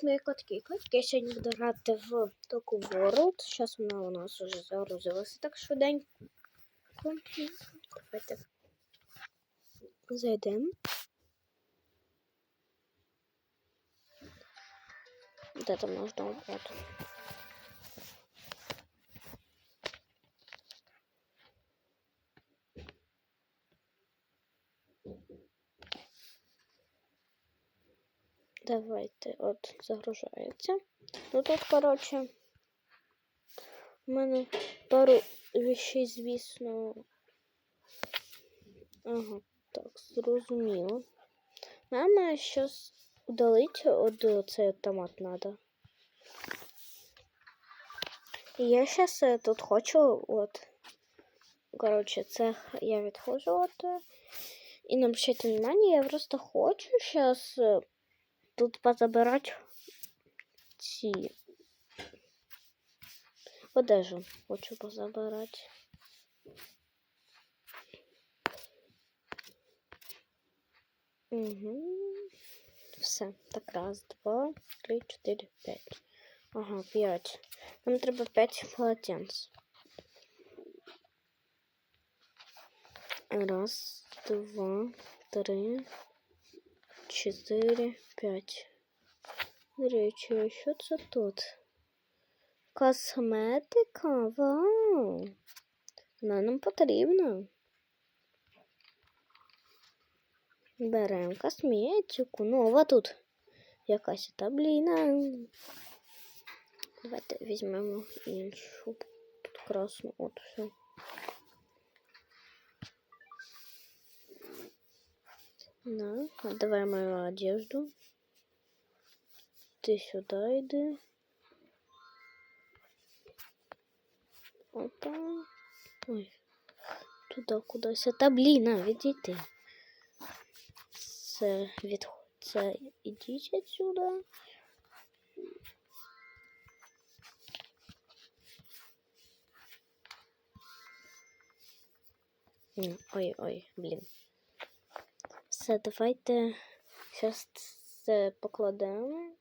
Привіт, мої котики і котики. Я сьогодні буду грати в Току World. Зараз вона у нас вже загрузилася так швиденько. Давайте зайдемо. Де там можна обрати? Давайте, от, загружається. Ну тут, коротше, у мене пару вещей, звісно. Ага, так, зрозуміло. Нам зараз удалить от цей автомат. І я зараз тут хочу, от, коротше, це я відходжу от. І не обращайте внимание, я просто хочу зараз тут позабирать ці одежу хочу позабирати. Угу. Все. Так, раз, два, три, чотири, п'ять. Ага, п'ять. Нам треба п'ять полотенць. Раз, два, три, чотири, п'ять. До речі, а що це тут? Косметика? Вау! Вона нам потрібна. Беремо косметику. Нова тут. Якась табліна. Давайте візьмемо іншу. Тут красну. От все. Да, отдавай мою одежду. Ты сюда иди. Опа. Ой. Туда кудись. Та блін, а, відійти. Це від... Це ідіть отсюда. Ой-ой, блін. Все, давайте зараз це покладемо.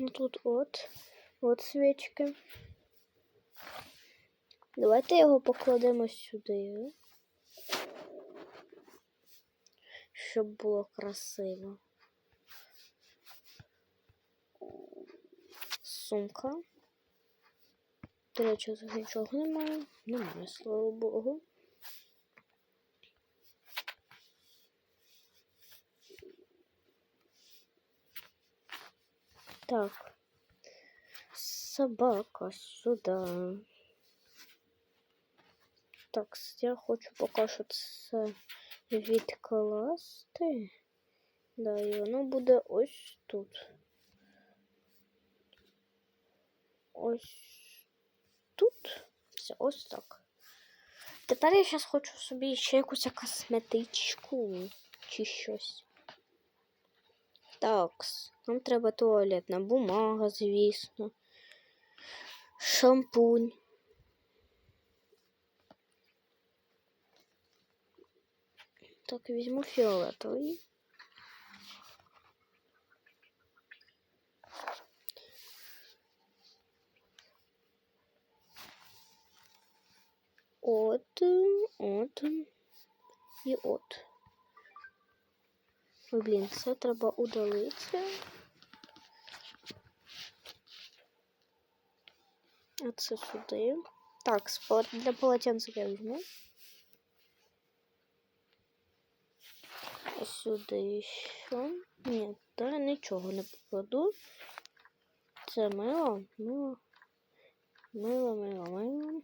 Ну тут от, от свічки. Давайте його покладемо сюди, щоб було красиво. Сумка. До речі, нічого немає. Немає, слава Богу. Так. Собака сюда. Так, я хочу поки що це відкласти. Да, і воно буде ось тут. Ось тут. Все, ось так. Тепер я зараз хочу собі ще якусь косметичку чи щось. Так, нам треба туалетна бумага, звісно. Шампунь. Так, візьму фіолетовий. От, от і от. Блін, це треба удалити. А це сюди. Так, для полотенця я візьму. Сюди ще. Ні, та нічого не покладу. Це мило, мило, мило, мило, мило.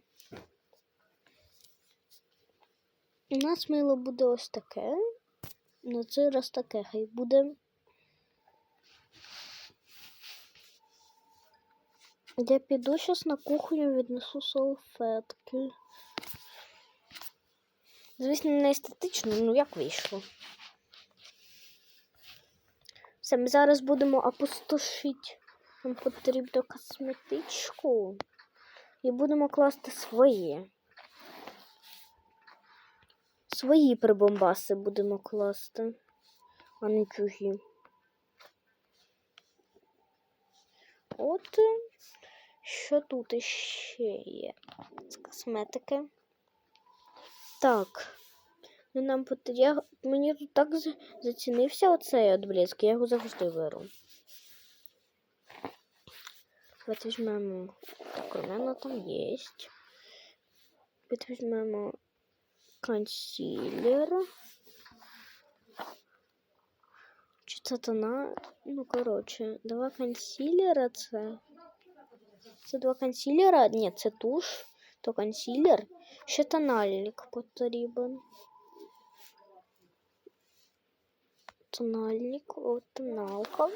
У нас мило буде ось таке. На цей раз таке хай буде. Я піду зараз на кухню віднесу салфетки. Звісно, не естетично, ну як вийшло. Все, ми зараз будемо опустошити. Нам потрібно косметичку. І будемо класти свої. Свої прибомбаси будемо класти, а не чужі. От що тут іще є? З косметики. Так. Ну, нам я, Мені тут так зацінився оцей отблиск, я його завжди беру. Давайте візьмемо. Так, у мене там є. Візьмемо консилер. Чи це тона? Ну, коротше, два консилера це. Це два консилера. Ні, це туш, то консилер. Ще тональник потрібен. Тональник, от тоналка.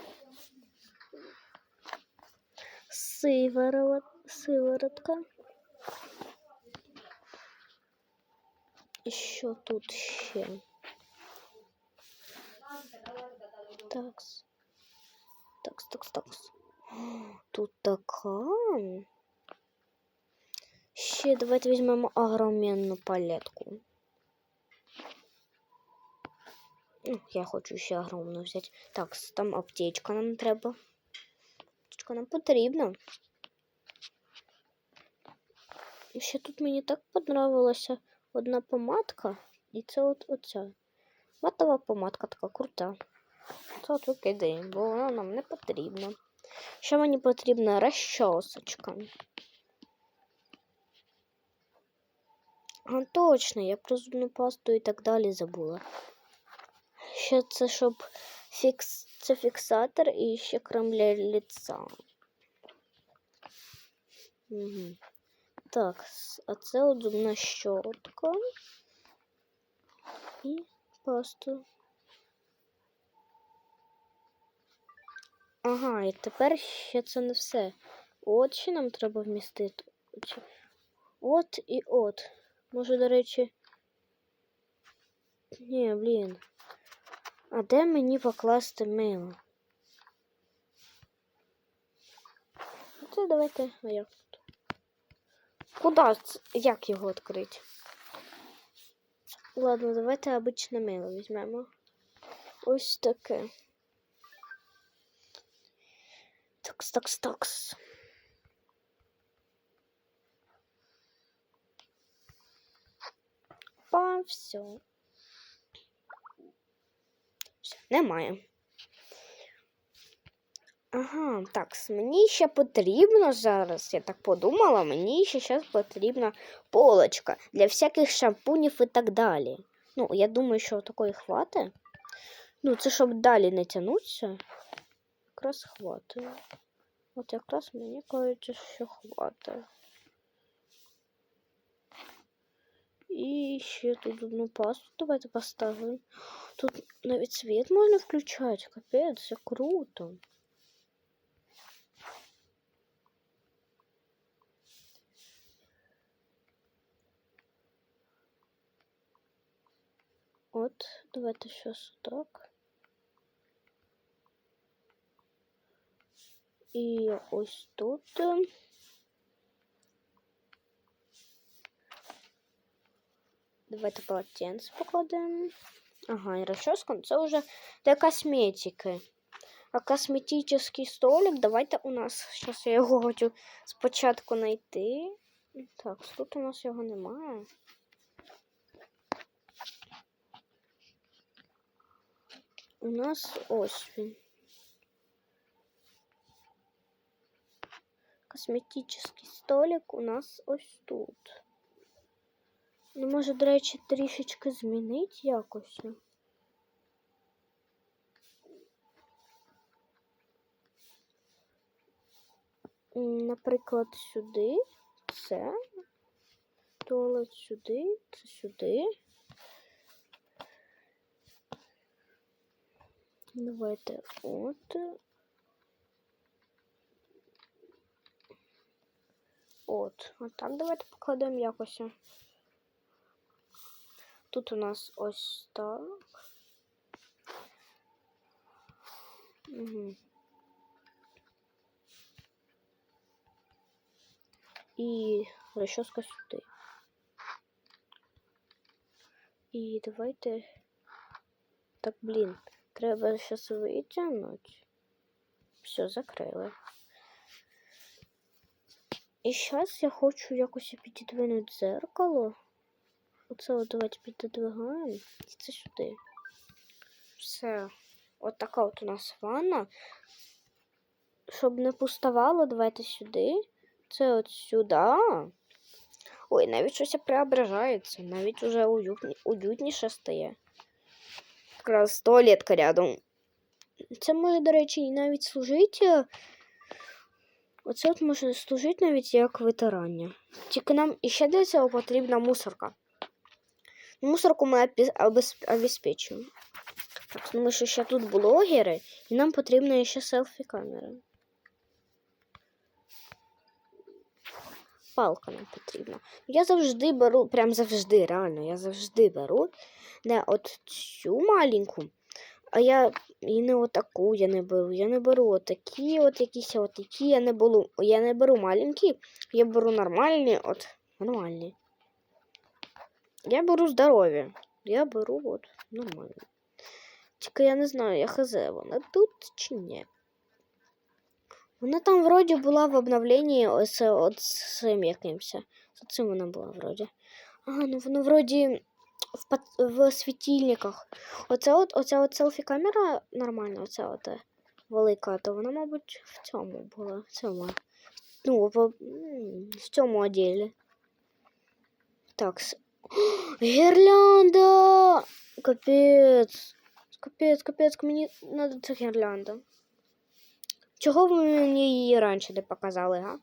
Сиворот, сиворотка. І тут ще? Такс. Такс, такс, такс. Тут така. Ще давайте візьмемо огроменну палетку. Ну, я хочу ще огромну взяти. Так, там аптечка нам треба. Аптечка нам потрібна. І ще тут мені так понравилася одна помадка. І це от оця. Матова помадка така крута. Це от викидаємо, бо вона нам не потрібна. Ще мені потрібна розчосочка. А, точно, я про зубну пасту і так далі забула. Ще це щоб фікс... це фіксатор і ще крем для лица. Угу. Так, а це от зубна щотка і паста. Ага, і тепер ще це не все. От ще нам треба вмістити. От і от. Може, до речі. Ні, блін. А де мені покласти мило? Ну, Це давайте. А тут? Куда? Як його відкрити? Ладно, давайте обичне мило візьмемо. Ось таке. Такс, такс, такс. Па, все. Все, немає. Ага, так, мені ще потрібно зараз, я так подумала, мені ще зараз потрібна полочка для всяких шампунів і так далі. Ну, я думаю, що такої хватить. Ну, це щоб далі не тягнутися. Якраз хватить. От якраз мені кажуть, що хватить. І ще тут одну пасту давайте поставимо. Тут навіть світ можна включати. Капець, це круто. От, давайте щось так. І ось тут. Давайте полотенце покладемо. Ага, і розчоска, ну, це вже для косметики. А косметичний столик, давайте у нас, зараз я його хочу спочатку знайти. Так, тут у нас його немає. У нас ось він. Косметичний столик у нас ось тут. Ну, може, до речі, трішечки змінити якось. Наприклад, сюди це. Туалет сюди, це сюди. Давайте от. От. Отак давайте покладемо якось. Тут у нас ось так. Угу. І розчоска сюди. І давайте. Так, блін, Треба зараз витягнути. Все, закрили. І зараз я хочу якось підідвинути дзеркало. Оце от давайте піддвигаємо. І це сюди. Все. От така от у нас ванна. Щоб не пуставало, давайте сюди. Це от сюди. Ой, навіть щось преображається. Навіть уже уютні, уютніше стає. Якраз туалетка рядом. Це може, до речі, і навіть служити. Оце от може служити навіть як витирання. Тільки нам іще для цього потрібна мусорка. Мусорку ми обезпечуємо. Так, тому що ще тут блогери, і нам потрібна ще селфі-камера. Палка нам потрібна. Я завжди беру, прям завжди, реально, я завжди беру не от цю маленьку, а я і не отаку я не беру. Я не беру отакі, от якісь отакі, я не беру, я не беру маленькі, я беру нормальні, от нормальні. Я беру здорові. Я беру от нормальні. Тільки я не знаю, я хз, вона тут чи ні. Вона там вроді була в обновленні ось от з цим якимось. З цим вона була вроді. Ага, ну воно вроді в, пат- в світильниках. Оце от, оця от селфі-камера нормальна, оця от е, велика, то вона, мабуть, в цьому була. В цьому. Ну, в, в цьому оділі. Так. Гірлянда! Капець. Капець, капець, мені треба ця гірлянда. Чого ви мені її раніше не показали, га?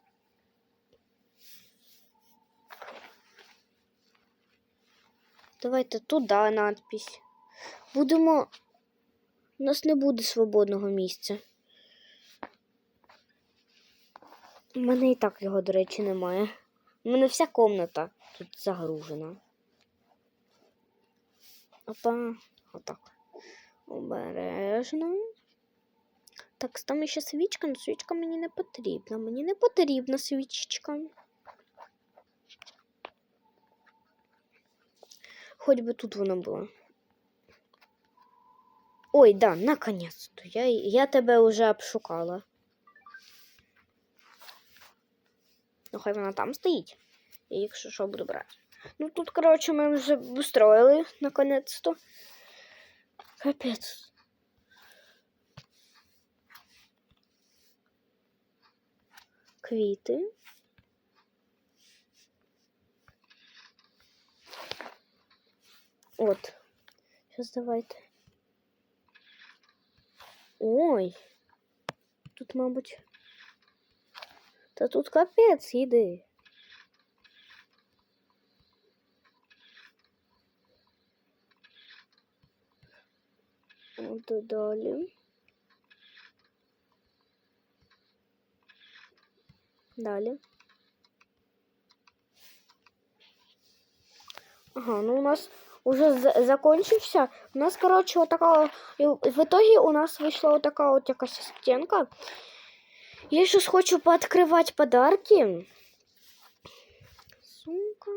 Давайте туди надпись. Будемо. У нас не буде свободного місця. У мене і так його, до речі, немає. У мене вся комната тут загружена. Опа, отак. Обережно. Так, там ще свічка, але свічка мені не потрібна. Мені не потрібна свічечка. Хоч би тут вона була. Ой, да, наконец-то. Я, я тебе вже обшукала. Ну, хай вона там стоїть. І якщо що, буду брати. Ну тут, коротше, ми вже устроїли, наконець-то. Капець. Квіти. От. Сейчас давайте. Ой. Тут, мабуть. Та тут капець їди. От далі. Далі. Ага, ну у нас уже за- закончився. У нас, такая... и В итоге у нас вот такая вот якась стенка. Я сейчас хочу пооткрывать подарки. Сумка,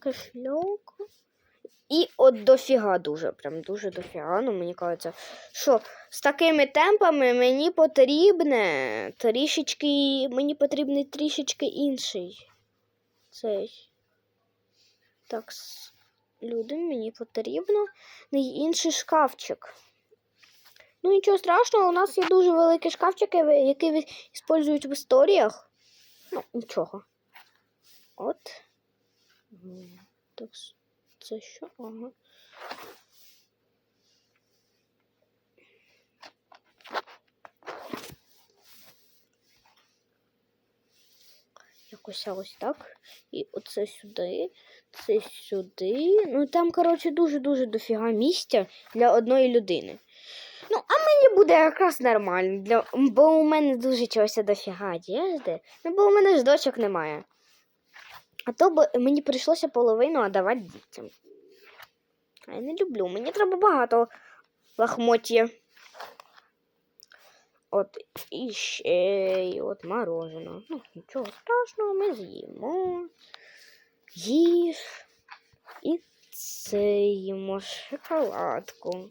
кошелек. І от дофіга дуже, прям дуже дофіга. Ну, мені кажеться, що з такими темпами мені потрібне трішечки, мені потрібний трішечки інший. Цей. Так, люди, мені потрібно інший шкафчик. Ну, нічого страшного, у нас є дуже великий шкафчик, який який використовують в історіях. Ну, нічого. От. Так, це що? Ага. Якось ось так. І оце сюди, це сюди. Ну там, коротше, дуже-дуже дофіга місця для одної людини. Ну, а мені буде якраз нормально, для... бо у мене дуже чогось дофіга одежди. Ну, бо у мене ж дочок немає. А то б мені прийшлося половину віддавати дітям. А я не люблю. Мені треба багато лахмотів. От і ще і от мороженого. Ну, нічого страшного, ми з'їмо. Їж. І це їмо шоколадку.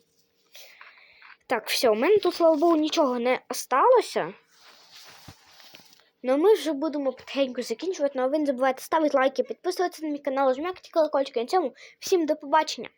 Так, все, у мене тут, слава Богу, нічого не осталося. Ну, ми вже будемо потихеньку закінчувати. Ну, а ви не забувайте ставити лайки, підписуватися на мій канал, жмякати колокольчик. І на цьому всім до побачення.